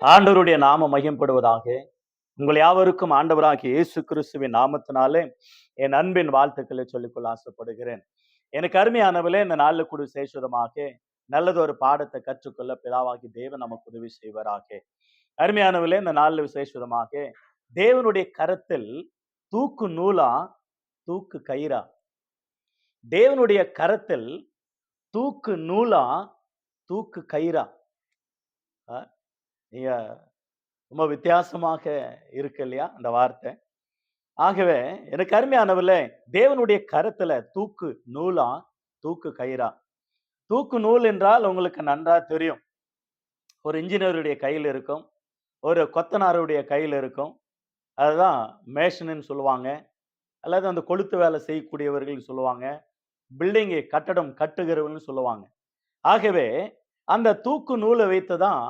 ஆண்டவருடைய நாம மையப்படுவதாக உங்கள் யாவருக்கும் ஆண்டவராகிய இயேசு கிறிஸ்துவின் நாமத்தினாலே என் அன்பின் வாழ்த்துக்களை சொல்லிக்கொள்ள ஆசைப்படுகிறேன். எனக்கு அருமையானவளே இந்த நாளில் கூட சேஷதமாக நல்லதொரு பாடத்தை கற்றுக்கொள்ள பிதாவாகி தேவன் நமக்கு உதவி செய்வராக. அருமையானவளே இந்த நாளில் விசேஷமாக தேவனுடைய கரத்தில் தூக்கு நூலா தூக்கு கயிறா? தேவனுடைய கரத்தில் தூக்கு நூலா தூக்கு கயிறா? அஹ், நீங்க ரொம்ப வித்தியாசமாக இருக்கு இல்லையா அந்த வார்த்தை. ஆகவே எனக்கு அருமையானவில் தேவனுடைய கருத்துல தூக்கு நூலா தூக்கு கயிறா? தூக்கு நூல் என்றால் உங்களுக்கு நன்றா தெரியும். ஒரு இன்ஜினியருடைய கையில் இருக்கும் ஒரு கொத்தனாருடைய கையில் இருக்கும். அதுதான் மேஷனுன்னு சொல்லுவாங்க. அல்லது அந்த கொளுத்து வேலை செய்யக்கூடியவர்கள் சொல்லுவாங்க. பில்டிங்கை கட்டடம் கட்டுகிறவர்கள் சொல்லுவாங்க. ஆகவே அந்த தூக்கு நூலை வைத்து தான்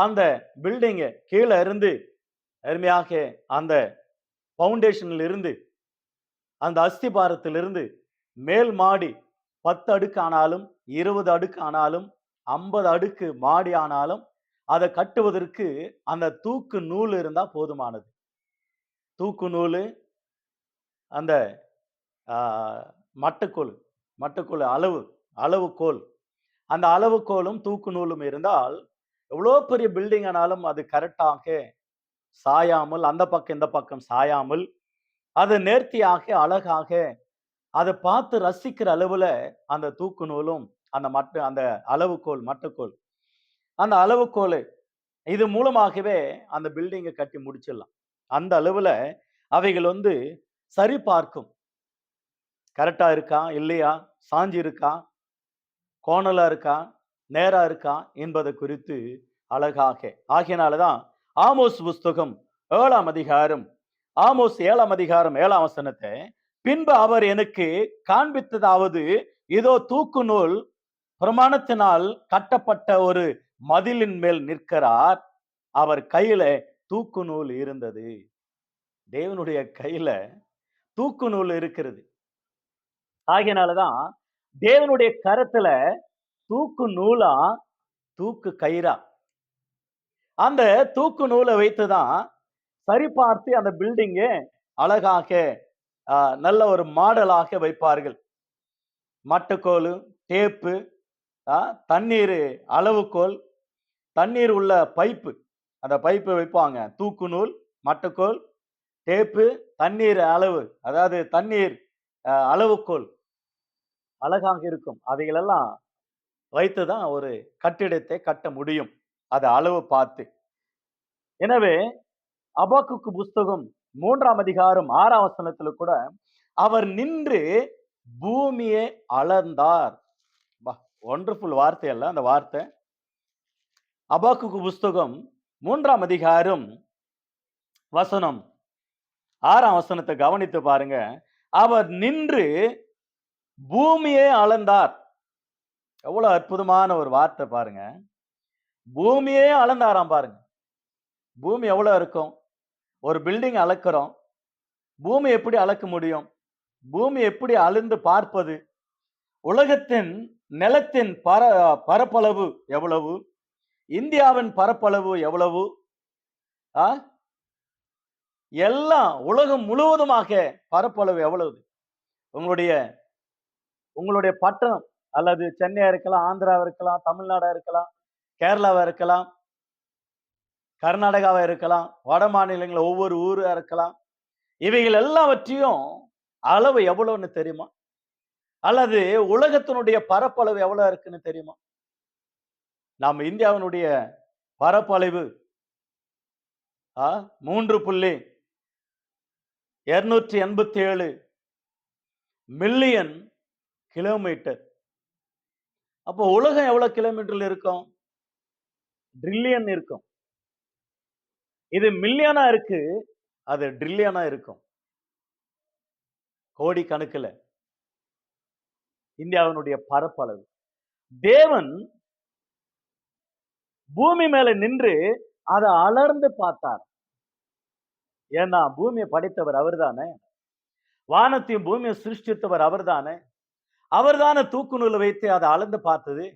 அந்த பில்டிங்கு கீழே இருந்து அருமையாக அந்த ஃபவுண்டேஷனில் இருந்து அந்த அஸ்திபாரத்திலிருந்து மேல் மாடி பத்து அடுக்கு ஆனாலும் இருபது அடுக்கு ஆனாலும் ஐம்பது அடுக்கு மாடி ஆனாலும் அதை கட்டுவதற்கு அந்த தூக்கு நூல் இருந்தால் போதுமானது. தூக்கு நூல் அந்த மட்டக்கோல் மட்டக்கோல் அளவு அளவுக்கோல் அந்த அளவுக்கோலும் தூக்கு நூலும் இருந்தால் எவ்வளோ பெரிய பில்டிங் ஆனாலும் அது கரெக்டாக சாயாமல் அந்த பக்கம் இந்த பக்கம் சாயாமல் அது நேர்த்தியாக அழகாக அதை பார்த்து ரசிக்கிற அளவுல அந்த தூக்கு நூலும் அந்த மட்டு அந்த அளவுகோல் மட்டக்கோல் அந்த அளவுகோல் இது மூலமாகவே அந்த பில்டிங்கை கட்டி முடிச்சிடலாம். அந்த அளவில் அவைகள் வந்து சரி பார்க்கும். கரெக்டாக இருக்கா? இல்லையா? சாஞ்சி இருக்கா கோணலா இருக்கா? நேரா இருக்கா என்பதை குறித்து அழகாக. ஆகையினாலதான் ஆமோஸ் புஸ்தகம் ஏழாம் அதிகாரம் ஆமோஸ் ஏழாம் அதிகாரம் ஏழாம் வசனத்தை பின்பு அவர் எனக்கு காண்பித்ததாவது இதோ தூக்கு நூல் பிரமாணத்தினால் கட்டப்பட்ட ஒரு மதிலின் மேல் நிற்கிறார். அவர் கையில தூக்கு நூல் இருந்தது. தேவனுடைய கையில தூக்கு நூல் இருக்கிறது. ஆகியனாலதான் தேவனுடைய கரத்துல தூக்கு நூலா தூக்கு கயிறா. அந்த தூக்கு நூலை வைத்து தான் சரிபார்த்து அந்த பில்டிங்கை அழகாக நல்ல ஒரு மாடலாக வைப்பார்கள். மட்டுக்கோல் டேப்பு தண்ணீர் அளவுக்கோல் தண்ணீர் உள்ள பைப்பு. அந்த பைப்பை வைப்பாங்க. தூக்கு நூல் மட்டக்கோல் டேப்பு தண்ணீர் அளவு. அதாவது தண்ணீர் அளவுக்கோல் அழகாக இருக்கும். அவைகளெல்லாம் வைத்து தான் ஒரு கட்டிடத்தை கட்ட முடியும். அது அளவு பார்த்து. எனவே அபாக்குக்கு புஸ்தகம் மூன்றாம் அதிகாரம் ஆறாம் வசனத்துல கூட அவர் நின்று பூமியை அளந்தார். ஒண்டர்ஃபுல் வார்த்தை அல்ல அந்த வார்த்தை. அபாக்குக்கு புஸ்தகம் மூன்றாம் அதிகாரம் வசனம் ஆறாம் வசனத்தை கவனித்து பாருங்க. அவர் நின்று பூமியை அளந்தார். எவ்வளோ அற்புதமான ஒரு வார்த்தை பாருங்க. பூமியே அளந்தாராம் பாருங்க. பூமி எவ்வளோ இருக்கும்? ஒரு பில்டிங் அளக்கிறோம். பூமி எப்படி அளக்க முடியும்? பூமி எப்படி அளந்து பார்ப்பது? உலகத்தின் நிலத்தின் பர பரப்பளவு எவ்வளவு? இந்தியாவின் பரப்பளவு எவ்வளவு? ஆ? எல்லாம் உலகம் முழுவதுமாக பரப்பளவு எவ்வளவு? உங்களுடைய உங்களுடைய பட்டணம் அல்லது சென்னையா இருக்கலாம் ஆந்திராவா இருக்கலாம் தமிழ்நாடா இருக்கலாம் கேரளாவா இருக்கலாம் கர்நாடகாவா இருக்கலாம் வட மாநிலங்களில் ஒவ்வொரு ஊராக இருக்கலாம். இவைகள் எல்லாவற்றையும் அளவு எவ்வளோன்னு தெரியுமா? அல்லது உலகத்தினுடைய பரப்பளவு எவ்வளோ இருக்குன்னு தெரியுமா? நாம் இந்தியாவினுடைய பரப்பளவு ஆ, மூன்று புள்ளி இருநூற்றி எண்பத்தி ஏழு மில்லியன் கிலோமீட்டர். அப்போ உலகம் எவ்வளவு கிலோமீட்டர்ல இருக்கும்? ட்ரில்லியன் இருக்கும். இது மில்லியனா இருக்கு அது ட்ரில்லியனா இருக்கும். கோடி கணக்கில் இந்தியாவினுடைய பரப்பளவு. தேவன் பூமி மேல நின்று அதை அலர்ந்து பார்த்தார். ஏன்னா பூமியை படைத்தவர் அவர் தானே வானத்தையும் பூமியை சிருஷ்டித்தவர் அவர்தானே? அவர்தானே தூக்கு நூலை வைத்து அதை அளந்து பார்த்தது?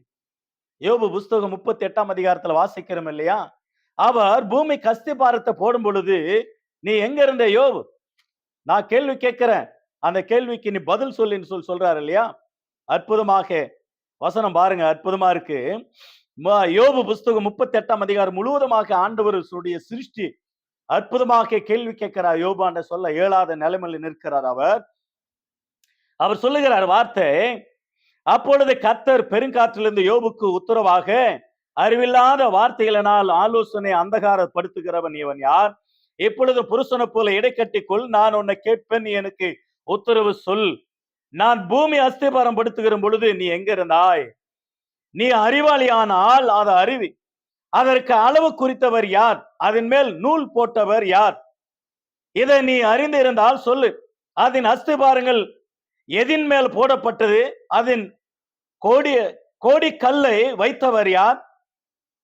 யோபு புஸ்தகம் முப்பத்தி எட்டாம் அதிகாரத்துல வாசிக்கிறோம் இல்லையா? அவர் பூமி கஸ்திபாரத்தை போடும் பொழுது நீ எங்க இருந்த யோபு? நான் கேள்வி கேட்கிறேன். அந்த கேள்விக்கு நீ பதில் சொல்லின்னு சொல்லி சொல்றாரு இல்லையா? அற்புதமாக. வசனம் பாருங்க அற்புதமா இருக்கு. யோபு புஸ்தகம் முப்பத்தி எட்டாம் அதிகாரம் முழுவதுமாக ஆண்டவருடைய சிருஷ்டி. அற்புதமாக கேள்வி கேட்கிறார் யோபாண்ட சொல்ல இயலாத நிலைமையில் நிற்கிறார் அவர். அவர் சொல்லுகிறார் வார்த்தை அப்பொழுது கத்தர் பெருங்காற்றிலிருந்து யோபுக்கு உத்தரவாக அறிவில்லாத வார்த்தைகளினால் ஆலோசனை அந்தகாரப்படுத்துகிறவன் இவன் யார்? இப்பொழுது புருஷனை போல இடைக்கட்டிக்குள் நான் உன்னை கேட்பேன் நீ எனக்கு உத்தரவு சொல். நான் பூமி அஸ்திபாரம் படுத்துகிற பொழுது நீ எங்க இருந்தாய்? நீ அறிவாளியானால் அது அறிவி அதற்கு அளவு குறித்தவர் யார்? அதன் மேல் நூல் போட்டவர் யார்? இதை நீ அறிந்திருந்தால் சொல்லு. அதன் அஸ்திபாரங்கள் எதின் மேல் போடப்பட்டது? அதன் கோடி கோடி கல்லை வைத்தவர் யார்?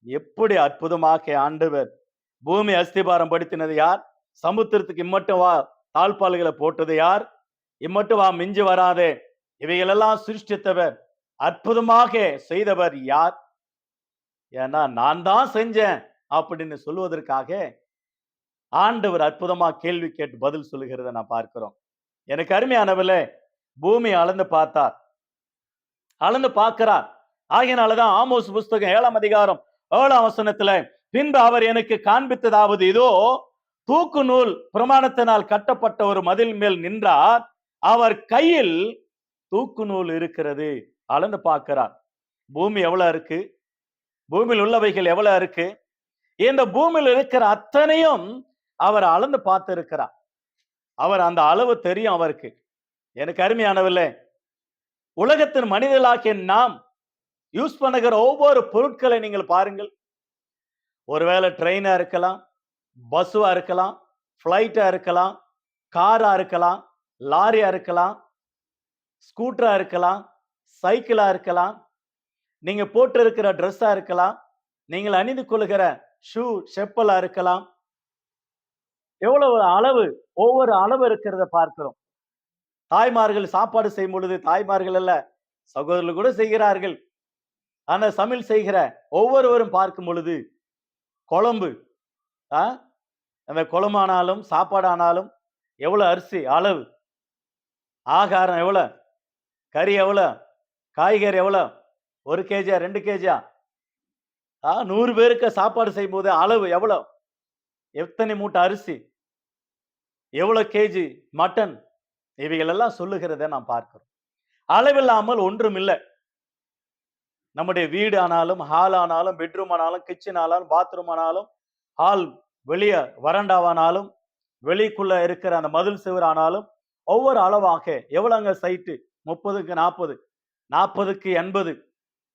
எப்படி அற்புதமாக ஆண்டவர் பூமி அஸ்திபாரம் படுத்தினது யார்? சமுத்திரத்துக்கு இம்மட்டும் வா தாழ்பால்களை போட்டது யார்? இம்மட்டும் வா மிஞ்சி வராதே. இவைகளெல்லாம் சிருஷ்டித்தவர் அற்புதமாக செய்தவர் யார்? ஏன்னா நான் தான் செஞ்சேன் அப்படின்னு சொல்லுவதற்காக ஆண்டவர் அற்புதமா கேள்வி கேட்டு பதில் சொல்லுகிறத நான் பார்க்கிறோம். எனக்கு அருமையானவர்களே பூமி அளந்து பார்த்தார். அளந்து பார்க்கிறார். ஆகியனாலதான் ஆமோஸ் புஸ்தகம் ஏழாம் அதிகாரம் ஏழாம் வசனத்துல பின்பு அவர் எனக்கு காண்பித்ததாவது இதோ தூக்கு நூல் பிரமாணத்தினால் கட்டப்பட்ட ஒரு மதில் மேல் நின்றார். அவர் கையில் தூக்கு நூல் இருக்கிறது. அளந்து பார்க்கிறார். பூமி எவ்வளவு இருக்கு? பூமியில் உள்ளவைகள் எவ்வளவு இருக்கு? இந்த பூமியில் இருக்கிற அத்தனையும் அவர் அளந்து பார்த்து இருக்கிறார் அவர் அந்த அளவு தெரியும் அவருக்கு. எனக்கு அருமையானவில்லை உலகத்தின் மனிதர்களாகிய நாம் யூஸ் பண்ணுகிற ஒவ்வொரு பொருட்களை நீங்கள் பாருங்கள். ஒருவேளை ட்ரெயினாக இருக்கலாம் பஸ்ஸாக இருக்கலாம் ஃப்ளைட்டாக இருக்கலாம் காராக இருக்கலாம் லாரியாக இருக்கலாம் ஸ்கூட்டராக இருக்கலாம் சைக்கிளாக இருக்கலாம் நீங்கள் போட்டு இருக்கிற ட்ரெஸ்ஸாக இருக்கலாம் நீங்கள் அணிந்து கொள்கிற ஷூ செப்பலாக இருக்கலாம். எவ்வளவு அளவு ஒவ்வொரு அளவு இருக்கிறத பார்க்கிறோம். தாய்மார்கள் சாப்பாடு செய்யும் பொழுது தாய்மார்கள் அல்ல சகோதரர்கள் கூட செய்கிறார்கள். ஆனா சமையல் செய்கிற ஒவ்வொருவரும் பார்க்கும் பொழுது குழம்பு ஆ? அந்த குழம்பானாலும் சாப்பாடானாலும் எவ்வளோ அரிசி அளவு ஆகாரம் எவ்வளோ கறி எவ்வளோ காய்கறி எவ்வளோ ஒரு கேஜியா ரெண்டு கேஜியா ஆ? நூறு பேருக்கு சாப்பாடு செய்யும் போது அளவு எவ்வளோ எத்தனை மூட்டை அரிசி? எவ்வளோ கேஜி மட்டன்? இவைகளெல்லாம் சொல்லுகிறதை நாம் பார்க்கிறோம். அளவில்லாமல் ஒன்றும் இல்லை. நம்முடைய வீடு ஆனாலும் ஹால் ஆனாலும் பெட்ரூம் ஆனாலும் கிச்சன் ஆனாலும் பாத்ரூம் ஆனாலும் ஹால் வெளியே வறண்டாவானாலும் வெளிக்குள்ள இருக்கிற அந்த மதில் சுவர் ஆனாலும் ஒவ்வொரு அளவாக எவ்வளோங்க சைட்டு முப்பதுக்கு நாற்பது நாற்பதுக்கு எண்பது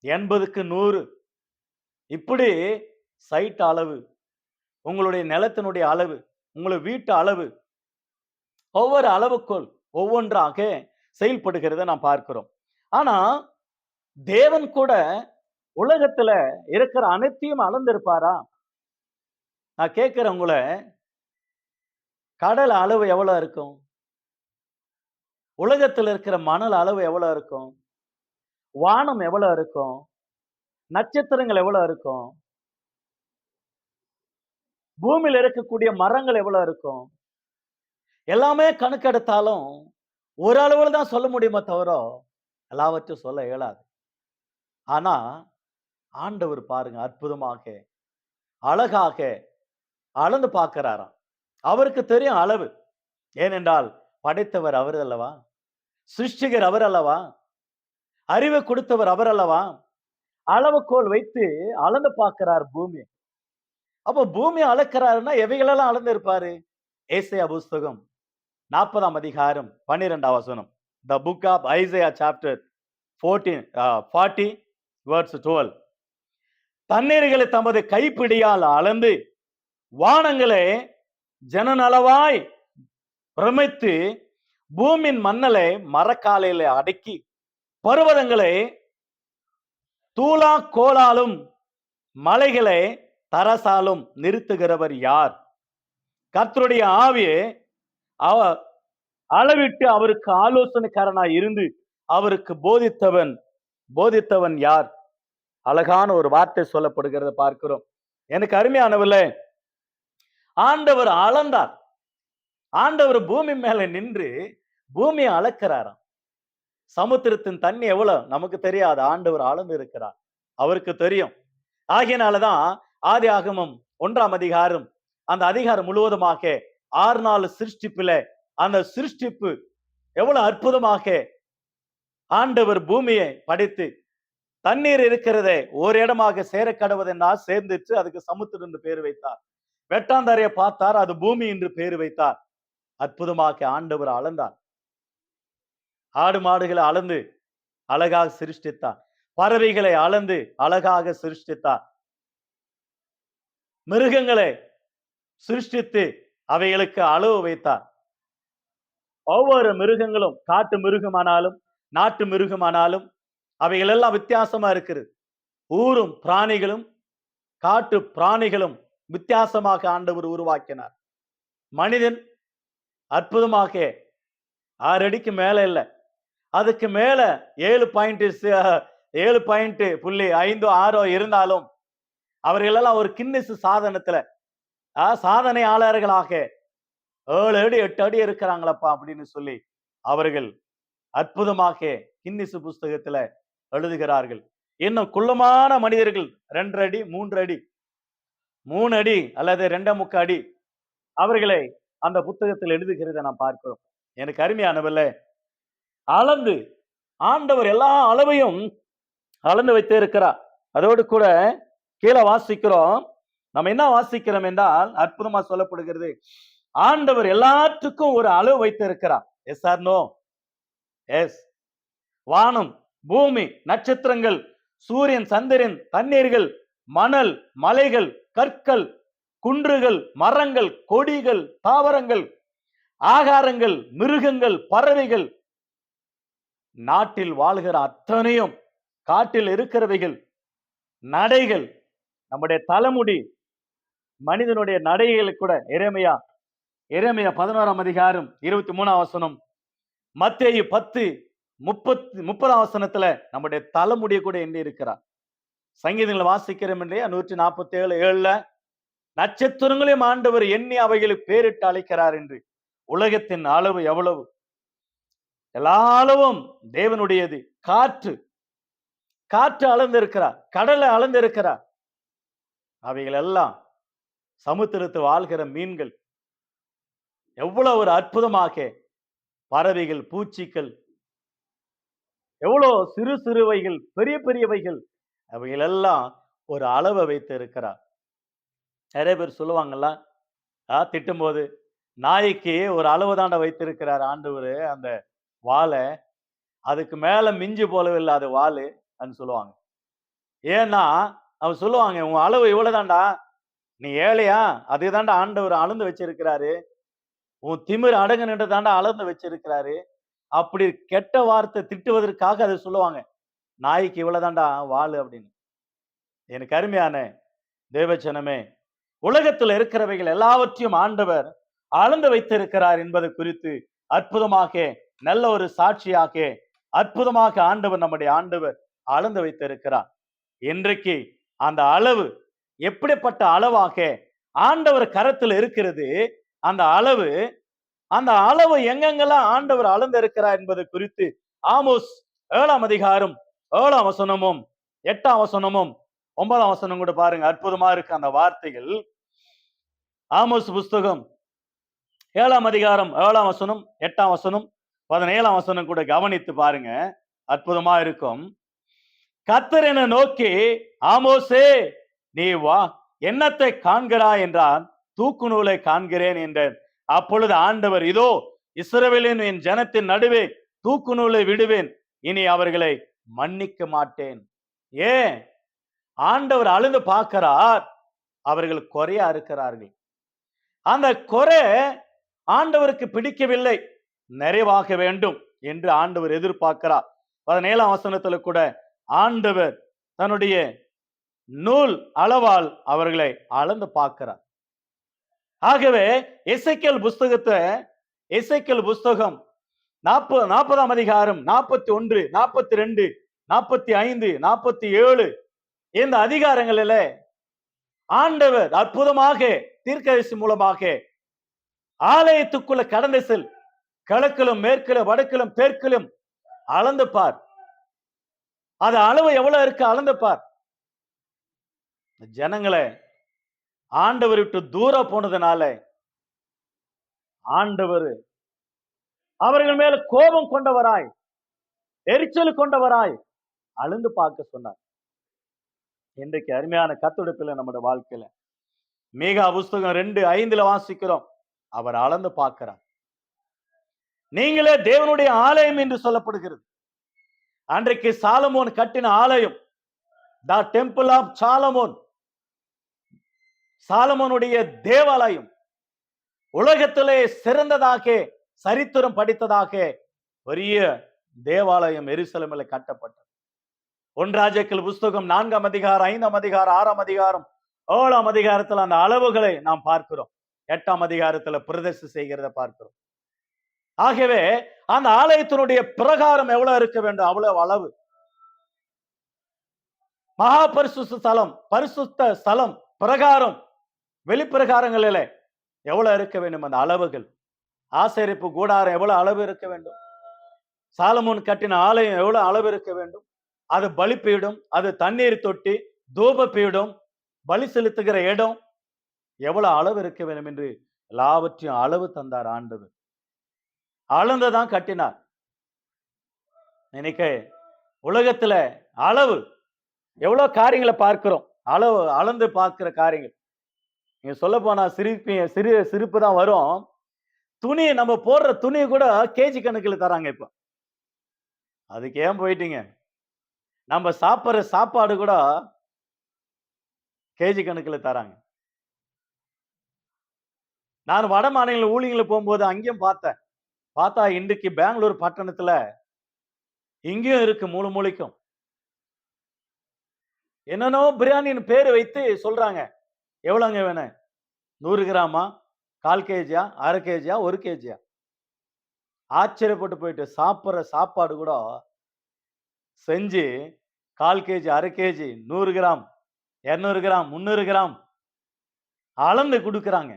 எண்பதுக்கு நூறு. இப்படி சைட் அளவு உங்களுடைய நிலத்தினுடைய அளவு உங்களுடைய வீட்டு அளவு ஒவ்வொரு அளவுக்குள் ஒவ்வொன்றாக செயல்படுகிறத நாம் பார்க்கிறோம். ஆனா தேவன் கூட உலகத்துல இருக்கிற அனைத்தையும் அளந்திருப்பாரா? நான் கேட்கிறேன் கடல் அளவு எவ்வளோ இருக்கும்? உலகத்தில் இருக்கிற மணல் அளவு எவ்வளோ இருக்கும்? வானம் எவ்வளோ இருக்கும்? நட்சத்திரங்கள் எவ்வளோ இருக்கும்? பூமியில் இருக்கக்கூடிய மரங்கள் எவ்வளோ இருக்கும்? எல்லாமே கணக்கெடுத்தாலும் ஓரளவில் தான் சொல்ல முடியுமே தவிர எல்லாவற்றையும் சொல்ல இயலாது. ஆனா ஆண்டவர் பாருங்க அற்புதமாக அழகாக அளந்து பார்க்கிறாராம். அவருக்கு தெரியும் அளவு. ஏனென்றால் படைத்தவர் அவர் அல்லவா? சிருஷ்டிகர் அவர் அல்லவா? அறிவை கொடுத்தவர் அவர் அல்லவா? அளவுக்கோள் வைத்து அளந்து பார்க்கிறார் பூமி. அப்போ பூமி அளக்கிறாருன்னா எவைகளெல்லாம் அளந்து இருப்பாரு ஏசையா புஸ்தகம். நாற்பதாம் அதிகாரம் பன்னிரெண்டாம் வசனம். The book of Isaiah chapter fourteen forty words twelve தண்ணீர்களை தமது கைப்பிடியால் அளந்து வானங்களை ஜனநலவாய் பிரமித்து பூமியின் மண்ணலை மரக்காலையில அடக்கி பருவதங்களை தூளா கோலாலும் மலைகளை தரசாலும் நிறுத்துகிறவர் யார்? கர்த்தருடைய ஆவியே அளவிட்டு அவருக்கு ஆலோசனைக்காரனாய் இருந்து அவருக்கு போதித்தவன் போதித்தவன் யார்? அழகான ஒரு வார்த்தை சொல்லப்படுகிறத பார்க்கிறோம். எனக்கு அருமையானவர்களே ஆண்டவர் அளந்தார். ஆண்டவர் பூமி மேல நின்று பூமியை அளக்கிறாராம். சமுத்திரத்தின் தண்ணி எவ்வளவு? நமக்கு தெரியாது. ஆண்டவர் அளந்து இருக்கிறார் அவருக்கு தெரியும். ஆகையினாலதான் ஆதி ஆகமம் ஒன்றாம் அதிகாரம் அந்த அதிகாரம் முழுவதுமாக ஆறு நாள் சிருஷ்டிப்புல அந்த சிருஷ்டிப்பு எவ்வளவு அற்புதமாக ஆண்டவர் பூமியை படைத்து தண்ணீர் இருக்கிறதே ஒரு இடமாக சேர கடவுதென்னா சேர்ந்துச்சு. அதுக்கு சமுத்திரம் என்று பேர் வைத்தார். வெட்டாந்தரையை பார்த்தார். அது பூமி என்று பேர் வைத்தார். அற்புதமாக ஆண்டவர் அளந்தார். ஆடு மாடுகளை அளந்து அழகாக சிருஷ்டித்தார். பறவைகளை அளந்து அழகாக சிருஷ்டித்தார். மிருகங்களை சிருஷ்டித்து அவைகளுக்கு அளவு வைத்தார். ஒவ்வொரு மிருகங்களும் காட்டு மிருகமானாலும் நாட்டு மிருகமானாலும் அவைகள் எல்லாம் வித்தியாசமா இருக்குது ஊரும் பிராணிகளும் காட்டு பிராணிகளும் வித்தியாசமாக ஆண்டவர் உருவாக்கினார். மனிதன் அற்புதமாக ஆறு அடிக்கு மேல இல்ல. அதுக்கு மேல ஏழு பாயிண்ட் ஏழு பாயிண்ட் புள்ளி ஐந்தோ ஆறோ இருந்தாலும் அவர்களெல்லாம் ஒரு கின்னஸ் சாதனத்துல சாதனையாளர்களாக. ஏழு அடி எட்டு அடி இருக்கிறாங்களப்பா அப்படின்னு சொல்லி அவர்கள் அற்புதமாக கின்னிசு புஸ்தகத்துல எழுதுகிறார்கள். இன்னும் குள்ளமான மனிதர்கள் ரெண்டு அடி மூன்று அடி மூணு அடி அல்லது ரெண்டே முக்க அடி அவர்களை அந்த புத்தகத்தில் எழுதுகிறதை நான் பார்க்கிறோம். எனக்கு அருமையானவில்ல அளந்து ஆண்டவர் எல்லா அளவையும் அளந்து வைத்து இருக்கிறார் அதோடு கூட கீழே வாசிக்கிறோம். நம்ம என்ன வாசிக்கிறோம் என்றால் அற்புதமா சொல்லப்படுகிறது. ஆண்டவர் எல்லாத்துக்கும் ஒரு அளவு வைத்து இருக்கிறார் எஸ் ஆர் நோ எஸ் வானம் பூமி நட்சத்திரங்கள் சூரியன் சந்திரன் தண்ணீர்கள் மணல் மலைகள் கற்கள் குன்றுகள் மரங்கள் கொடிகள் தாவரங்கள் ஆகாரங்கள் மிருகங்கள் பறவைகள். நாட்டில் வாழ்கிற அத்தனையும் காட்டில் இருக்கிறவைகள் நடைகள் நம்முடைய தலைமுடி மனிதனுடைய நடைகள் கூட இறைமையா இறைமையா பதினோராம் அதிகாரம் இருபத்தி மூணாம் வசனம். மத்தேயு பத்து முப்பத்தி முப்பதாம் வசனத்துல நம்முடைய தலைமுடிய கூட எண்ணி இருக்கிறார். சங்கீதங்களை வாசிக்கிறோம் இல்லையா? நூற்றி நாற்பத்தி ஏழு ஏழுல நட்சத்திரங்களையும் ஆண்டவர் எண்ணி அவைகளுக்கு பேரிட்டு அழைக்கிறார் என்று. உலகத்தின் அளவு எவ்வளவு? எல்லா அளவும் தேவனுடையது. காற்று காற்று அளந்திருக்கிறார் கடலை அளந்திருக்கிறார். அவைகள் எல்லாம் சமுத்திரத்தில் வாழ்கிற மீன்கள். எவ்வளவு ஒரு அற்புதமாக பறவைகள் பூச்சிகள். எவ்வளோ சிறு சிறுவைகள் பெரிய பெரியவைகள். அவைகள் எல்லாம் ஒரு அளவை வைத்து இருக்கிறார் நிறைய பேர் சொல்லுவாங்கல்ல ஆ திட்டும்போது நாய்க்கு ஒரு அளவு தாண்ட வைத்திருக்கிறார் ஆண்டவர் அந்த வாழை அதுக்கு மேல மிஞ்சி போலவே இல்லாத வாலு அப்படின்னு சொல்லுவாங்க. ஏன்னா அவன் சொல்லுவாங்க உன் அளவு இவ்வளவுதான்டா நீ ஏழையா? அதே தாண்டா ஆண்டவர் அளந்து வச்சிருக்கிறாரு. உன் திமிர் அடங்கு நின்று தாண்டா அளந்து வச்சிருக்கிறாரு. அப்படி கெட்ட வார்த்தை திட்டுவதற்காக அதை சொல்லுவாங்க. நாய்க்கு இவ்வளவுதான்டா வாழு அப்படின்னு. எனக்கு அருமையான தேவச்சனமே உலகத்துல இருக்கிறவைகள் எல்லாவற்றையும் ஆண்டவர் அளந்து வைத்திருக்கிறார் என்பது குறித்து அற்புதமாக நல்ல ஒரு சாட்சியாக அற்புதமாக ஆண்டவர் நம்முடைய ஆண்டவர் அளந்து வைத்திருக்கிறார். இன்றைக்கு அந்த அளவு எப்படிப்பட்ட அளவாக ஆண்டவர் கரத்தில் இருக்கிறது? அந்த அளவு அந்த அளவு எங்கெங்கெல்லாம் ஆண்டவர் அளந்து இருக்கிறார் என்பது குறித்து ஆமோஸ் ஏழாம் அதிகாரம் ஏழாம் வசனமும் எட்டாம் வசனமும் ஒன்பதாம் வசனம் கூட பாருங்க அற்புதமா இருக்கு அந்த வார்த்தைகள். ஆமோஸ் புஸ்தகம் ஏழாம் அதிகாரம் ஏழாம் வசனம் எட்டாம் வசனம் பதினேழாம் வசனம் கூட கவனித்து பாருங்க அற்புதமா இருக்கும். கத்தர் என நோக்கி ஆமோசே நீ வா என்னத்தை காண்கிறாய் என்றான். தூக்கு நூலை காண்கிறேன் என்றேன். அப்பொழுது ஆண்டவர் இதோ இஸ்ரவேலின் என் ஜனத்தின் நடுவே தூக்கு நூலை விடுவேன். இனி அவர்களை மன்னிக்க மாட்டேன். ஏன்? ஆண்டவர் அழுந்து பார்க்கிறார். அவர்கள் குறையா இருக்கிறார்கள். அந்த குறை ஆண்டவருக்கு பிடிக்கவில்லை. நிறைவாக வேண்டும் என்று ஆண்டவர் எதிர்பார்க்கிறார். பதினேழாம் வசனத்துல கூட ஆண்டவர் தன்னுடைய நூல் அளவால் அவர்களை அளந்து பார்க்கிறார். ஆகவே இசைக்கல் புஸ்தகத்தை இசைக்கல் புஸ்தகம் நாற்பது நாற்பதாம் அதிகாரம் நாற்பத்தி ஒன்று நாற்பத்தி ரெண்டு நாற்பத்தி ஐந்து நாற்பத்தி ஏழு இந்த அதிகாரங்களில ஆண்டவர் அற்புதமாக தீர்க்கதரிசி மூலமாக ஆலயத்துக்குள்ள கடந்து செல் கிழக்கிலும் மேற்கிலும் வடக்கிலும் தெற்கிலும் அளந்து பார். அது அளவு எவ்வளவு இருக்கு? அளந்து பார். ஜனங்களை ஆண்டவர் விட்டு தூரம் போனதுனால ஆண்டவர் அவர்கள் மேல கோபம் கொண்டவராய் எரிச்சல் கொண்டவராய் அழுந்து பார்க்க சொன்னார். இன்றைக்கு அருமையான கத்துடைப்பில் நம்முடைய வாழ்க்கையில மீகா புஸ்தகம் ரெண்டு ஐந்துல வாசிக்கிறோம். அவர் அளந்து பார்க்கிறார். நீங்களே தேவனுடைய ஆலயம் என்று சொல்லப்படுகிறது. அன்றைக்கு சாலமோன் கட்டின ஆலயம் த டெம்பிள் ஆஃப் சாலமோன் சாலமோனுடைய தேவாலயம் உலகத்திலே சிறந்ததாக சரித்திரம் படித்ததாக பெரிய தேவாலயம் எருசலமில் கட்டப்பட்டது. ஒன்றாஜக்கல் புஸ்தகம் நான்காம் அதிகாரம் ஐந்தாம் அதிகாரம் ஆறாம் அதிகாரம் ஏழாம் அதிகாரத்தில் அந்த அளவுகளை நாம் பார்க்கிறோம். எட்டாம் அதிகாரத்துல பிரதர்சி செய்கிறத பார்க்கிறோம். ஆகவே அந்த ஆலயத்தினுடைய பிரகாரம் எவ்வளவு இருக்க வேண்டும்? அவ்வளவு அளவு. மகா பரிசுத்த ஸ்தலம் பரிசுத்த ஸ்தலம் பிரகாரம் வெளிப்பிரகாரங்களில எவ்வளவு இருக்க வேண்டும் அந்த அளவுகள்? ஆசரிப்பு கூடாரம் எவ்வளவு அளவு இருக்க வேண்டும்? சாலமோன் கட்டின ஆலயம் எவ்வளவு அளவு இருக்க வேண்டும்? அது பலிப்பீடும் அது தண்ணீர் தொட்டி தூப பீடம் பலி செலுத்துகிற இடம் எவ்வளவு அளவு இருக்க வேண்டும் என்று எல்லாவற்றையும் அளவு தந்தார் ஆண்டவர். அளந்துதான் கட்டினார். நினைக்க உலகத்துல அளவு. எவ்வளவு காரியங்களை பார்க்கிறோம். அளவு அளந்து பார்க்குற காரியங்கள். நீங்கள் சொல்ல போனால் சிரிப்பு சிறு சிரிப்பு தான் வரும். துணி நம்ம போடுற துணி கூட கேஜி கணக்கில் தராங்க இப்போ. அதுக்கு ஏன் போயிட்டீங்க? நம்ம சாப்பிட்ற சாப்பாடு கூட கேஜி கணக்கில் தராங்க. நான் வட மாநில ஊழியங்களை போகும்போது அங்கேயும் பார்த்தேன். பார்த்தா இன்றைக்கு பெங்களூர் பட்டணத்தில் இங்கேயும் இருக்கு மூணு மூளைக்கும் என்னென்னோ பிரியாணின்னு பேர் வைத்து சொல்றாங்க. எவ்வளோங்க வேணும் நூறு கிராமா? கால் கேஜியா? அரை கேஜியா? ஒரு கேஜியா? ஆச்சரியப்பட்டு போயிட்டு சாப்பிட்ற சாப்பாடு கூட செஞ்சு கால் கேஜி அரை கேஜி நூறு கிராம் இரநூறு கிராம் முந்நூறு கிராம் அளந்து கொடுக்குறாங்க.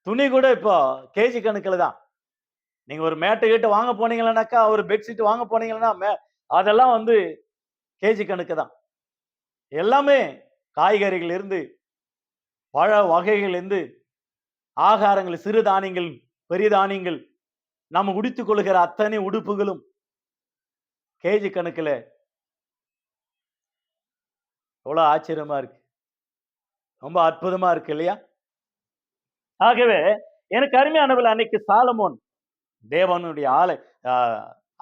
துணி கூட இப்போ கேஜி கணக்கில் தான். நீங்கள் ஒரு மேட்டை கிட்ட வாங்க போனீங்கன்னாக்கா ஒரு பெட்ஷீட் வாங்க போனீங்கன்னா மே- அதெல்லாம் வந்து கேஜி கணக்கு தான். எல்லாமே காய்கறிகளிலிருந்து பழ வகைகளிலிருந்து ஆகாரங்கள் சிறு தானியங்கள் பெரிய தானியங்கள் நம்ம உடுத்திக் கொள்கிற அத்தனை உடுப்புகளும் கேஜி கணக்கில் எவ்வளோ ஆச்சரியமா இருக்கு. ரொம்ப அற்புதமா இருக்கு இல்லையா? ஆகவே எனக்கு அருமையானவள் அன்னைக்கு சாலமோன் தேவனுடைய ஆலை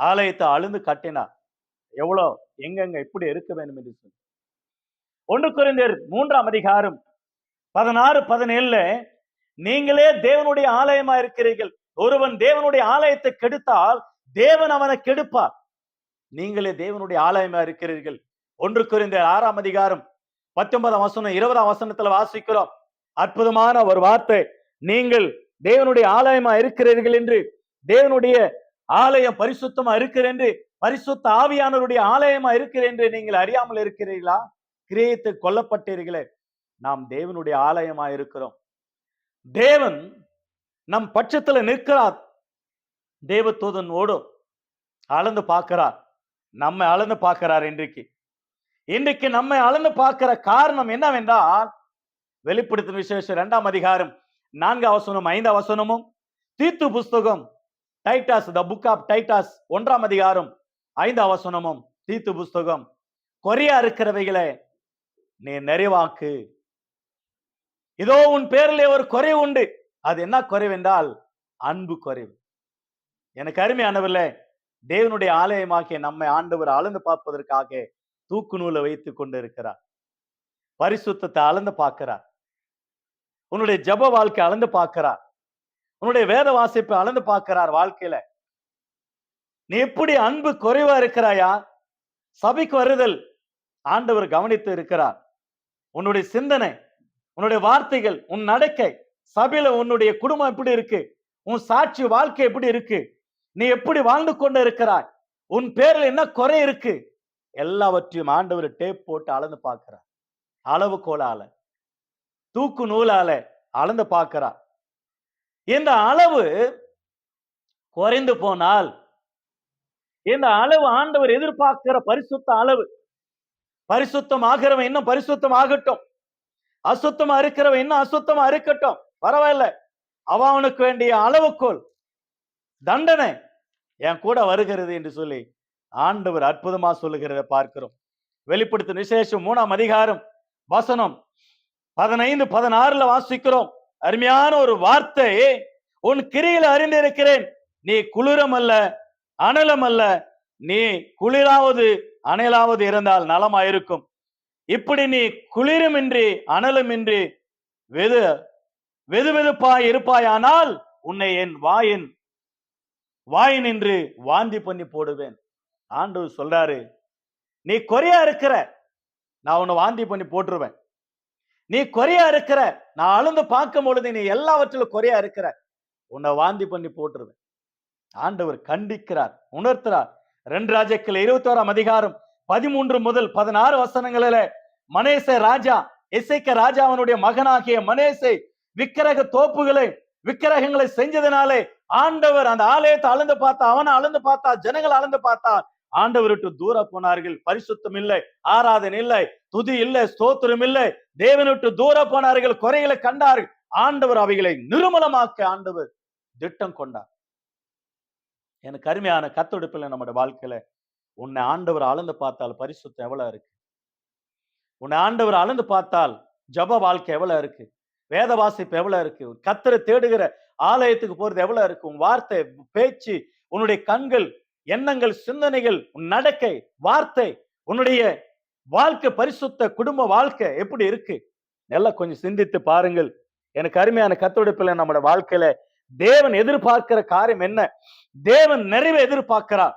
ஆலயத்தை அழுந்து கட்டினார். எவ்வளோ எங்கெங்க எப்படி இருக்க வேண்டும் என்று சொல்லி. ஒன்று குறைந்தர் மூன்றாம் அதிகாரம் பதினாறு பதினேழுல நீங்களே தேவனுடைய ஆலயமா இருக்கிறீர்கள் ஒருவன் தேவனுடைய ஆலயத்தை கெடுத்தால் தேவன் அவனை கெடுப்பார். நீங்களே தேவனுடைய ஆலயமா இருக்கிறீர்கள் ஒன்று குறைந்த ஆறாம் அதிகாரம் பத்தொன்பதாம் வசனம் இருபதாம் வசனத்துல வாசிக்கிறோம். அற்புதமான ஒரு வார்த்தை. நீங்கள் தேவனுடைய ஆலயமா இருக்கிறீர்கள் என்று தேவனுடைய ஆலயம் பரிசுத்தமா இருக்கிறேன் என்று பரிசுத்த ஆவியானவருடைய ஆலயமா இருக்கிறேன் என்று நீங்கள் அறியாமல் இருக்கிறீர்களா? கிரியத்து கொல்லப்பட்டீர்களே. நாம் தேவனுடைய ஆலயமா இருக்கிறோம். தேவன் நம் பட்சத்துல நிற்கிறார். தேவதூதன் ஓடும் அளந்து பார்க்கிறார். நம்மை அளந்து பார்க்கிறார் இன்றைக்கு. இன்றைக்கு நம்மை அளந்து பார்க்கிற காரணம் என்னவென்றால் வெளிப்படுத்தும் விசேஷம் இரண்டாம் அதிகாரம் நான்கு அவசனம் ஐந்து அவசனமும் தீத்து புஸ்தகம் டைட்டாஸ் த புக் ஆஃப் டைட்டாஸ் ஒன்றாம் அதிகாரம் ஐந்து அவசனமும் தீத்து புஸ்தகம். கொரியா இருக்கிறவைகளை நீ நிறைவாக்கு. இதோ உன் பேரிலே ஒரு குறைவு உண்டு. அது என்ன குறைவு என்றால் அன்பு குறைவு. எனக்கு அருமையானவர்களே தேவனுடைய ஆலயமாகிய நம்மை ஆண்டவர் அளந்து பார்ப்பதற்காக தூக்கு நூலை வைத்துக் கொண்டு இருக்கிறார் பரிசுத்தத்தை அளந்து பார்க்கிறார். உன்னுடைய ஜப வாழ்க்கை அளந்து பார்க்கிறார். உன்னுடைய வேத வாசிப்பை அளந்து பார்க்கிறார் வாழ்க்கையில. நீ எப்படி அன்பு குறைவா இருக்கிறாயா? சபைக்கு வருதல் ஆண்டவர் கவனித்து இருக்கிறார். உன்னுடைய சிந்தனை உன்னுடைய வார்த்தைகள் உன் நடக்கை சபையில உன்னுடைய குடும்பம் எப்படி இருக்கு? உன் சாட்சி வாழ்க்கை எப்படி இருக்கு? நீ எப்படி வாழ்ந்து கொண்டு இருக்கிறாய்? உன் பேரில் என்ன குறை இருக்கு? எல்லாவற்றையும் ஆண்டவர் டேப் போட்டு அளந்து பார்க்கிறார். அளவு கோலால தூக்கு நூலால அளந்து பார்க்கிறார். இந்த அளவு குறைந்து போனால் இந்த அளவு ஆண்டவர் எதிர்பார்க்கிற பரிசுத்த அளவு பரிசுத்தம் ஆகிறவன் இன்னும் பரிசுத்தம் ஆகட்டும். அசுத்தமா இருக்கிறவன் இன்னும் அசுத்தமா இருக்கட்டும். பரவாயில்ல. அவ அவனுக்கு வேண்டிய அளவுக்குள் தண்டனை என் கூட வருகிறது என்று சொல்லி ஆண்டவர் அற்புதமா சொல்லுகிறத பார்க்கிறோம். வெளிப்படுத்தும் விசேஷம் மூணாம் அதிகாரம் வசனம் பதினைந்து பதினாறுல வாசிக்கிறோம். அருமையான ஒரு வார்த்தை. உன் கிரியில அறிந்திருக்கிறேன். நீ குளிரம் அல்ல அனலம் அல்ல நீ குளிராவது அனலாவது இருந்தால் நலமாயிருக்கும். இப்படி நீ குளிருமின்றி அனலுமின்றி வெது வெது வெதுப்பாய் இருப்பாயானால் உன்னை என் வாயின் வாயின் என்று வாந்தி பண்ணி போடுவேன். ஆண்டவர் சொல்றாரு நீ குறையா இருக்கிற நான் உன்னை வாந்தி பண்ணி போட்டுருவேன். நீ குறையா இருக்கிற நான் அழுந்து பார்க்கும் பொழுது நீ எல்லாவற்றிலும் குறையா இருக்கிற உன்னை வாந்தி பண்ணி போட்டுருவேன். ஆண்டவர் கண்டிக்கிறார் உணர்த்துறார். ரெண்டு ராஜாக்கள் இருபத்தோராம் அதிகாரம் பதிமூன்று முதல் பதினாறு வசனங்களில மனேச ராஜா இசைக்க ராஜாவனுடைய மகனாகிய மனேசை விக்கிரக தோப்புகளை விக்கிரகங்களை செஞ்சதுனாலே ஆண்டவர் அந்த ஆலயத்தை அளந்து பார்த்தா அவனை அளந்து பார்த்தா ஜனங்கள் அளந்து பார்த்தா. ஆண்டவர் விட்டு தூர போனார்கள். பரிசுத்தம் இல்லை ஆராதனை இல்லை துதி இல்லை ஸ்தோத்திரம் இல்லை. தேவன் விட்டு தூர போனார்கள் குறைகளை கண்டார்கள். ஆண்டவர் அவைகளை நிருமலமாக்க ஆண்டவர் திட்டம் கொண்டார். எனக்கு அருமையான கத்தொடுப்பில் நம்முடைய வாழ்க்கையில உன்னை ஆண்டவர் அளந்து பார்த்தால் பரிசுத்தம் எவ்வளவு இருக்கு? உன்னை ஆண்டவர் அளந்து பார்த்தால் ஜப வாழ்க்கை எவ்வளவு இருக்கு? வேத வாசிப்பு எவ்வளவு இருக்கு? கத்தரை தேடுகிற ஆலயத்துக்கு போறது எவ்வளவு இருக்கு? உன் வார்த்தை பேச்சு உன்னுடைய கண்கள் எண்ணங்கள் சிந்தனைகள் உன் நடக்கை வார்த்தை உன்னுடைய வாழ்க்கை பரிசுத்த குடும்ப வாழ்க்கை எப்படி இருக்கு? நல்லா கொஞ்சம் சிந்தித்து பாருங்கள். எனக்கு அருமையான கத்தொடுப்பில் நம்முடைய வாழ்க்கையில தேவன் எதிர்பார்க்கிற காரியம் என்ன? தேவன் நிறைவை எதிர்பார்க்கிறார்.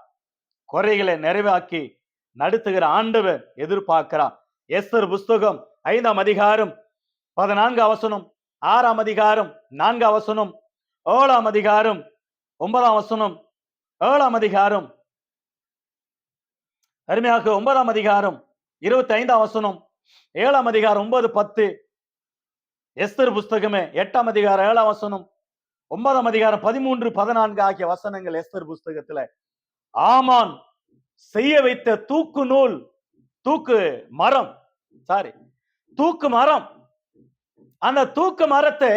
குறைகளை நிறைவாக்கி நடத்துகிற ஆண்டவர் எதிர்பார்க்கிறார். எஸ்தர் புஸ்தகம் ஐந்தாம் அதிகாரம் பதினான்கு அவசனம் ஆறாம் அதிகாரம் நான்கு அவசனம் ஏழாம் அதிகாரம் ஒன்பதாம் வசனம் ஏழாம் அதிகாரம். அருமையாக ஒன்பதாம் அதிகாரம் இருபத்தி ஐந்தாம் வசனம் ஏழாம் அதிகாரம் ஒன்பது பத்து. எஸ்தர் புஸ்தகமே எட்டாம் அதிகாரம் ஏழாம் வசனம் ஒன்பதாம் அதிகாரம் பதிமூன்று பதினான்கு ஆகிய வசனங்கள் எஸ்தர் புஸ்தகத்துல ஆமான் செய்ய வைத்த தூக்கு நூல் தூக்கு மரம் சாரி தூக்கு மரம். அந்த தூக்கு மரத்தை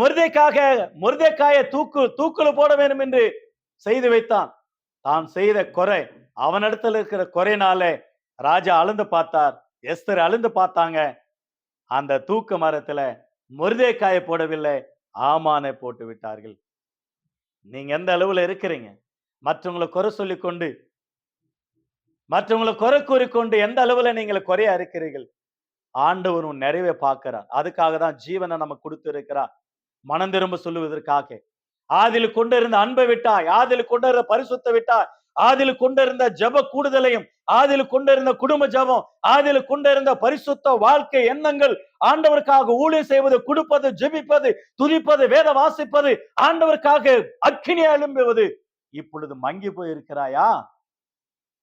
முருதைக்காக முருதைக்காய தூக்கு தூக்குல போட வேண்டும் என்று செய்து வைத்தான். தான் செய்த குறை அவனிடத்துல இருக்கிற குறைனாலே ராஜா அழுந்து பார்த்தார் எஸ்தர் அழுந்து பார்த்தாங்க. அந்த தூக்கு மரத்துல முருதைக்காய போடவில்லை ஆமானை போட்டு விட்டார்கள். நீங்க எந்த அளவுல இருக்கிறீங்க? மற்றவங்களை குறை சொல்லி கொண்டு மற்றவங்களை குறை கூறிக்கொண்டு எந்த அளவுல நீங்க குறையா இருக்கிறீர்கள்? ஆண்டவர் உன் நிறைவை பார்க்கிறார். அதுக்காக தான் ஜீவனை நமக்கு கொடுத்து இருக்கிறார் மனம் திரும்ப சொல்லுவதற்காக. ஆதில் கொண்டிருந்த அன்பை விட்டாய். ஆதில் கொண்டிருந்த பரிசுத்த விட்டாய். ஆதில் கொண்டிருந்த ஜப கூடுதலையும் ஆதில் கொண்டிருந்த குடும்ப ஜபம் ஆதில் கொண்டிருந்த பரிசுத்த வாழ்க்கை எண்ணங்கள் ஆண்டவருக்காக ஊழியர் செய்வது கொடுப்பது ஜெபிப்பது துதிப்பது வேத வாசிப்பது ஆண்டவருக்காக அக்கினி எழும்புவது இப்பொழுது மங்கி போயிருக்கிறாயா?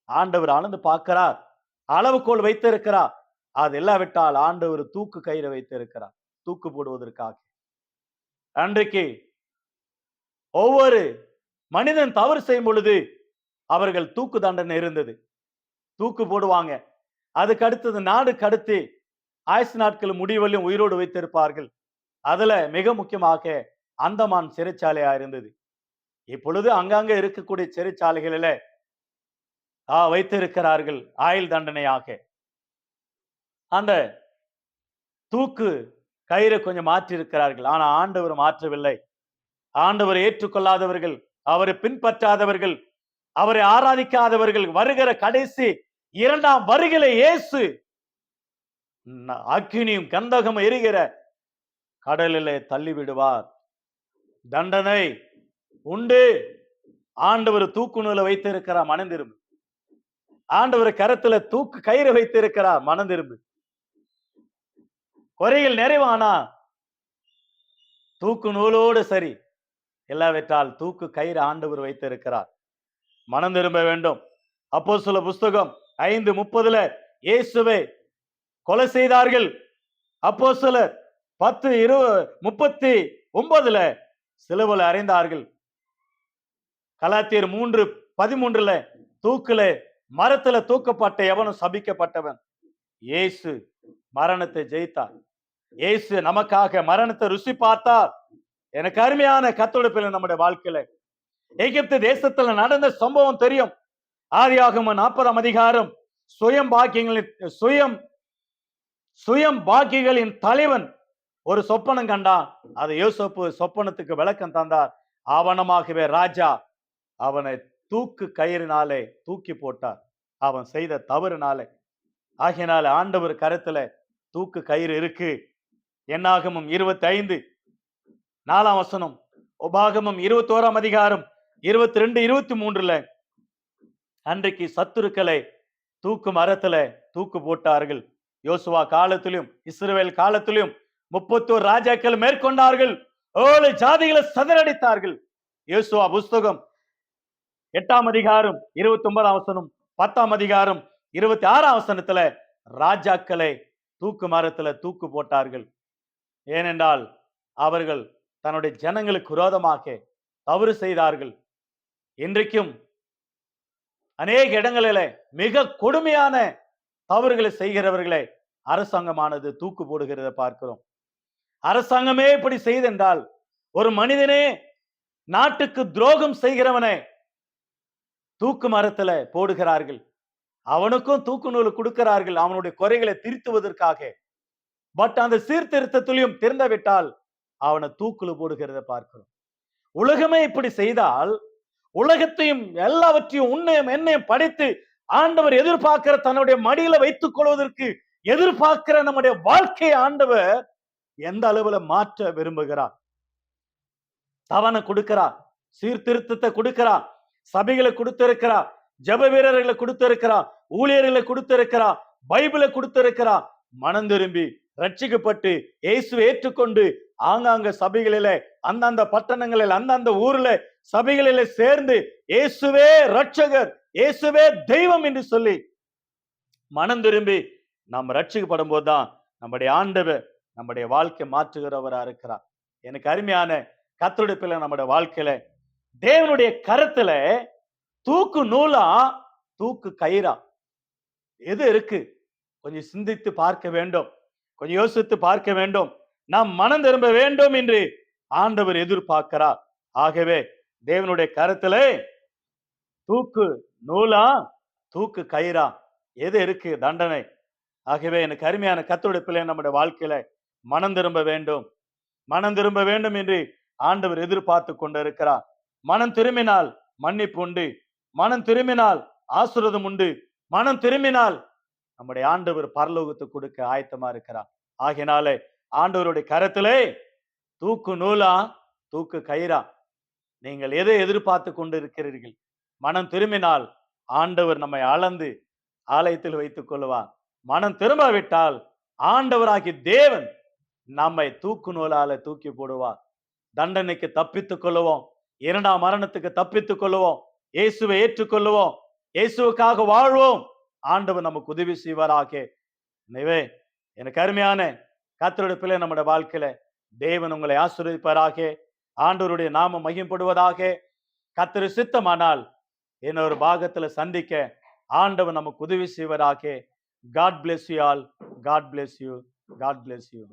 ஆண்டவர் அளந்து பார்க்கிறார் அளவுகோல் வைத்திருக்கிறார் அது இல்லாவிட்டால் ஆண்டவர் தூக்கு கயிறை வைத்திருக்கிறார் தூக்கு போடுவதற்காக. அன்றைக்கு ஒவ்வொரு மனிதன் தவறு செய்யும் பொழுது அவர்கள் தூக்கு தண்டனை இருந்தது. தூக்கு போடுவாங்க. அதுக்கு அடுத்தது நாடு கடத்தி ஆயுசு நாட்கள் முடிவெளியும் உயிரோடு வைத்திருப்பார்கள். அதுல மிக முக்கியமாக அந்தமான் சிறைச்சாலையா இருந்தது. இப்பொழுது அங்கங்க இருக்கக்கூடிய சிறைச்சாலைகளில ஆ, வைத்திருக்கிறார்கள் ஆயுள் தண்டனையாக. அந்த தூக்கு கயிறை கொஞ்சம் மாற்றி இருக்கிறார்கள் ஆனா ஆண்டவர் மாற்றவில்லை. ஆண்டவர் ஏற்றுக்கொள்ளாதவர்கள் அவரை பின்பற்றாதவர்கள் அவரை ஆராதிக்காதவர்கள் வருகிற கடைசி இரண்டாம் வருகிற இயேசு. அக்கினியும் கந்தகம் எரிகிற கடலிலே தள்ளி விடுவார் தண்டனை உண்டு. ஆண்டவர் தூக்கு நூலை வைத்திருக்கிறார் மனந்திரும்பு. ஆண்டவர் கரத்துல தூக்கு கயிறு வைத்திருக்கிறார் மனந்திரும்பு. குறைகள் நிறைவானா? தூக்கு நூலோடு சரி. இல்லாவிட்டால் தூக்கு கயிறு ஆண்டவர் வைத்திருக்கிறார். மனம் திரும்ப வேண்டும். அப்போ சில புஸ்தகம் ஐந்து முப்பதுல இயேசுவை கொலை செய்தார்கள். அப்போ சிலர் பத்து இரு முப்பத்தி ஒன்பதுல சிலுவையில் அறைந்தார்கள். கலாத்தியர் மூன்று பதிமூன்றுல தூக்குல மரத்துல தூக்கப்பட்ட எவனும் சபிக்கப்பட்டவன். இயேசு மரணத்தை ஜெயித்தார். இயேசு நமக்காக மரணத்தை ருசி பார்த்தார் எனக்கு அருமையான கத்தொடுப்பில் நம்முடைய வாழ்க்கையில. எகிப்து தேசத்துல நடந்த சம்பவம் தெரியும். ஆதியாகம நாற்பதாம் அதிகாரம். சுயம் பாக்கியங்களின் சுயம் சுயம் பாக்கிகளின் தலைவன் ஒரு சொப்பனம் கண்டான். அது யோசப்பு சொப்பனத்துக்கு விளக்கம் தந்தார். ஆவணமாகவே ராஜா அவனை தூக்கு கயிறினாலே தூக்கி போட்டார். அவன் செய்த தவறுனாலே. ஆகியனால ஆண்டவர் கருத்துல தூக்கு கயிறு இருக்கு. என்னாகமும் இருபத்தி ஐந்து நாலாம் வசனம். உபாகமும் இருபத்தோராம் அதிகாரம். இருபத்தி ரெண்டு இருபத்தி மூன்றுல அன்றைக்கு சத்துருக்களை தூக்கு மரத்துல தூக்கு போட்டார்கள். யோசுவா காலத்திலும் இஸ்ரேல் காலத்திலும் முப்பத்தோரு ராஜாக்கள் மேற்கொண்டார்கள். ஏழு ஜாதிகளை சதறடித்தார்கள். யோசுவா புஸ்தகம் எட்டாம் அதிகாரம் இருபத்தி ஒன்பதாம் வசனம் பத்தாம் அதிகாரம் இருபத்தி ஆறாம் வசனத்துல ராஜாக்களை தூக்கு மரத்துல தூக்கு போட்டார்கள். ஏனென்றால் அவர்கள் தன்னுடைய ஜனங்களுக்கு விரோதமாக தவறு செய்தார்கள். இன்றைக்கும் அநேக இடங்களில மிக கொடுமையான தவறுகளை செய்கிறவர்களை அரசாங்கமானது தூக்கு போடுகிறத பார்க்கிறோம். அரசாங்கமே இப்படி செய்தென்றால் ஒரு மனிதனே நாட்டுக்கு துரோகம் செய்கிறவனை தூக்கு மரத்துல போடுகிறார்கள். அவனுக்கும் தூக்கு நூல் கொடுக்கிறார்கள். அவனுடைய குறைகளை திருத்துவதற்காக. பட் அந்த சீர்திருத்தத்திலையும் திறந்து விட்டால் அவனை தூக்குல போடுகிறத பார்க்கிறோம். உலகமே இப்படி செய்தால் உலகத்தையும் எல்லாவற்றையும் உன்னையும் என்னையும் படைத்து ஆண்டவர் எதிர்பார்க்கிற தன்னுடைய மடியில வைத்துக் கொள்வதற்கு எதிர்பார்க்கிற நம்முடைய வாழ்க்கை ஆண்டவர் எந்த அளவுல மாற்ற விரும்புகிறார்? தவணை கொடுக்கிறார் சீர்திருத்தத்தை கொடுக்கிறார் சபைகளை கொடுத்திருக்கிறார் ஜப வீரர்களை கொடுத்திருக்கிறார் ஊழியர்களை கொடுத்திருக்கிறார் பைபிளை கொடுத்திருக்கிறார். மனம் திரும்பி ரட்சிக்கப்பட்டு இயேசு ஏற்றுக்கொண்டு ஆங்காங்க சபைகளில அந்தந்த பட்டணங்களில் அந்தந்த ஊர்ல சபைகளில சேர்ந்து இயேசுவே ரட்சகர் இயேசுவே தெய்வம் என்று சொல்லி மனம் திரும்பி நாம் ரட்சிக்கப்படும் போதுதான் நம்முடைய ஆண்டவர் நம்முடைய வாழ்க்கை மாற்றுகிறவரா இருக்கிறார். எனக்கு அருமையான கத்தொடுப்பில் நம்முடைய வாழ்க்கையில தேவனுடைய கருத்துல தூக்கு நூலா தூக்கு கயிறா. எது இருக்கு? கொஞ்சம் சிந்தித்து பார்க்க வேண்டும். கொஞ்சம் யோசித்து பார்க்க வேண்டும். நாம் மனம் திரும்ப வேண்டும் என்று ஆண்டவர் எதிர்பார்க்கிறார். ஆகவே தேவனுடைய கருத்திலே தூக்கு நூலா தூக்கு கயிறா? எது இருக்கு தண்டனை? ஆகவே எனக்கு அருமையான கத்தொடுப்பிலே நம்முடைய வாழ்க்கையில மனம் திரும்ப வேண்டும். மனம் திரும்ப வேண்டும் என்று ஆண்டவர் எதிர்பார்த்து கொண்டிருக்கிறார். மனம் திரும்பினால் மன்னிப்பு உண்டு. மனம் திரும்பினால் ஆசுரதம் உண்டு. மனம் திரும்பினால் நம்முடைய ஆண்டவர் பரலோகத்தை கொடுக்க ஆயத்தமா இருக்கிறார். ஆகினாலே ஆண்டவருடைய கரத்திலே தூக்கு நூலா தூக்கு கயிறா? நீங்கள் எதை எதிர்பார்த்து கொண்டு இருக்கிறீர்கள் மனம் திரும்பினால் ஆண்டவர் நம்மை அளந்து ஆலயத்தில் வைத்துக் கொள்வார். மனம் திரும்பாவிட்டால் ஆண்டவராகி தேவன் நம்மை தூக்கு நூலால தூக்கி போடுவார். தண்டனைக்கு தப்பித்துக் கொள்ளுவோம். இரண்டாம் மரணத்துக்கு தப்பித்துக் கொள்ளுவோம். இயேசுவை ஏற்றுக்கொள்ளுவோம். இயேசுவுக்காக வாழ்வோம். ஆண்டவர் நமக்கு உதவி செய்வாராக. எனவே எனக்கு அருமையான கத்தருடைய பிள்ளை நம்முடைய வாழ்க்கையில தேவன் உங்களை ஆசீர்வதிப்பாராக. ஆண்டவருடைய நாமம் மையப்படுவதாக கத்தரு சித்தமானால் இன்னொரு பாகத்துல சந்திக்க ஆண்டவர் நமக்கு உதவி செய்வதாக God bless you all God bless you God bless you